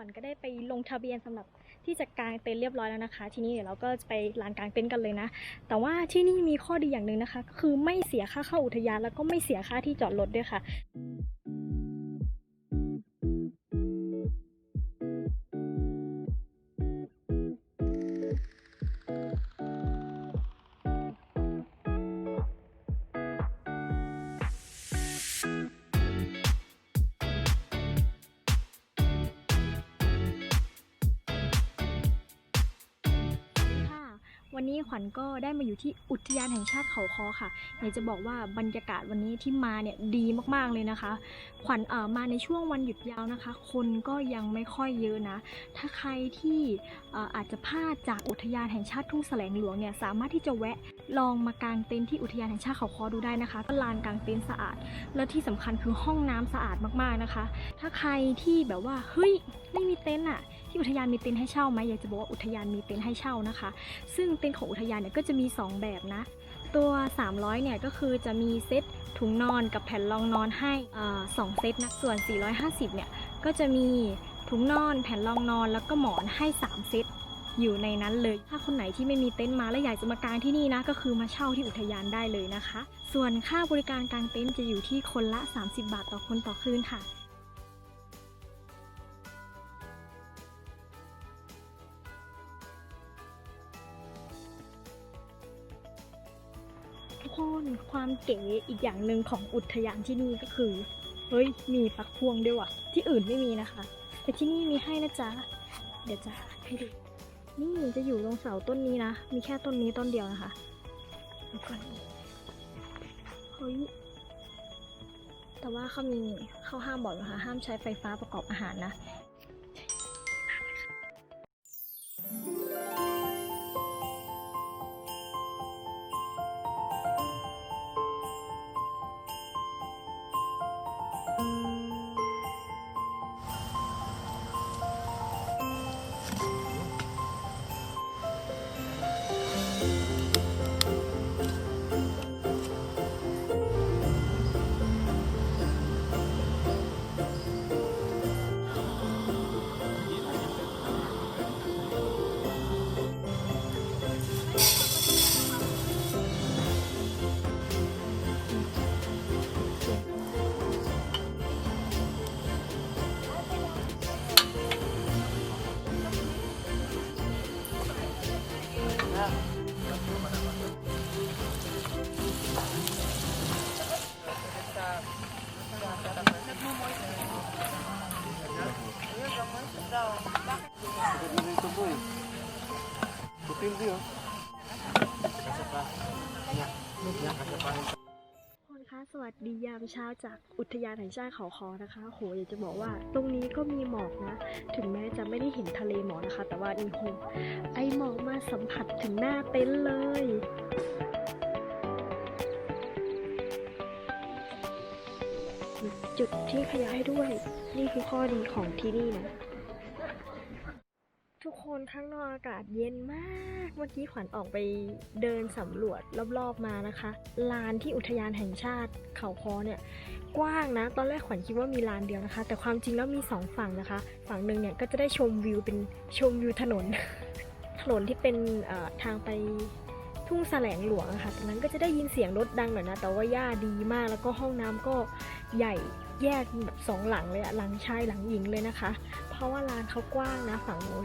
วัญก็ได้ไปลงทะเบียนสำหรับที่จะกางเต็นท์เรียบร้อยแล้วนะคะ ทีนี้เดี๋ยวเราก็จะไปลานกางเต็นท์กันเลยนะ แต่ว่าที่นี่มีข้อดีอย่างหนึ่งนะคะ ก็คือไม่เสียค่าเข้าอุทยานแล้วก็ไม่เสียค่าที่จอดรถด้วยค่ะ วันนี้ขวัญก็ได้มาอยู่ที่อุทยานแห่งชาติเขาคอค่ะอยากจะบอกว่าบรรยากาศวันนี้ที่มาเนี่ยดีมากๆเลยนะคะ ขวัญเอ่อมาในช่วงวันหยุดยาวนะคะ คนก็ยังไม่ค่อยเยอะนะ ถ้าใครที่เอออาจจะพลาดจากอุทยานแห่งชาติทุ่งแสลงหลวงเนี่ยสามารถที่จะแวะ ลองมากางเต็นท์ที่อุทยานแห่งชาติเขาคอดูได้นะคะก็ลานกางเต็นท์สะอาด และที่สำคัญคือห้องน้ำสะอาดมากๆนะคะ ถ้าใครที่แบบว่าเฮ้ยไม่มีเต็นท์อะที่อุทยานมีเต็นท์ให้เช่าไหมอยากจะบอกว่าอุทยานมีเต็นท์ให้เช่านะคะ ซึ่งเต็นท์ของอุทยานเนี่ยก็จะมี 2 แบบนะ ตัว 300 เนี่ยก็คือจะมีเซตถุงนอนกับแผ่นรองนอนให้สองเซตนะส่วน 450 เนี่ยก็จะมีถุงนอน แผ่นรองนอนแล้วก็หมอนให้ 3 เซต อยู่ในนั้นเลย ถ้าคนไหนที่ไม่มีเต็นท์มาและอยากจะมากางที่นี่นะก็คือมาเช่าที่อุทยานได้เลยนะคะ ส่วนค่าบริการกางเต็นท์จะอยู่ที่คนละ 30 บาทต่อคนต่อคืนค่ะทุกคนความเก๋อีกอย่างหนึ่งของอุทยานที่นี่ก็คือ เฮ้ย มีปักพวงด้วยว่ะ ที่อื่นไม่มีนะคะ แต่ที่นี่มีให้นะจ๊ะ เดี๋ยวจะให้ดู นี่จะอยู่ตรงเสาต้นนี้นะ มีแค่ต้นนี้ต้นเดียวนะคะแล้วก็นี่เฮ้ยแต่ว่าเขามีเขาห้ามบอกนะคะ ห้ามใช้ไฟฟ้าประกอบอาหารนะ คนคะ สวัสดียามเช้าจากอุทยานแห่งชาติเขาคอนะคะ โหอยากจะบอกว่า ตรงนี้ก็มีหมอกนะ ถึงแม้จะไม่ได้เห็นทะเลหมอกนะคะ แต่ว่านี่โหไอหมอกมาสัมผัสถึงหน้าเต็นท์เลยจุดที่ขยะให้ด้วย นี่คือข้อดีของที่นี่นะ ข้างนอกอากาศเย็นมาก เมื่อกี้ขวัญออกไปเดินสำรวจรอบๆมานะคะ ลานที่อุทยานแห่งชาติเขาคอเนี่ยกว้างนะ ตอนแรกขวัญคิดว่ามีลานเดียวนะคะ แต่ความจริงแล้วมีสองฝั่งนะคะ ฝั่งหนึ่งเนี่ยก็จะได้ชมวิวเป็นชมวิวถนน ถนนที่เป็นทางไปทุ่งแสลงหลวงะค่ะตรงนั้นก็จะได้ยินเสียงรถดังหน่อยนะ แต่ว่าหญ้าดีมาก แล้วก็ห้องน้ำก็ใหญ่แยกแบบสองหลังเลยอะหลังชายหลังหญิงเลยนะคะ เพราะว่าลานเขากว้างนะฝั่งนู้น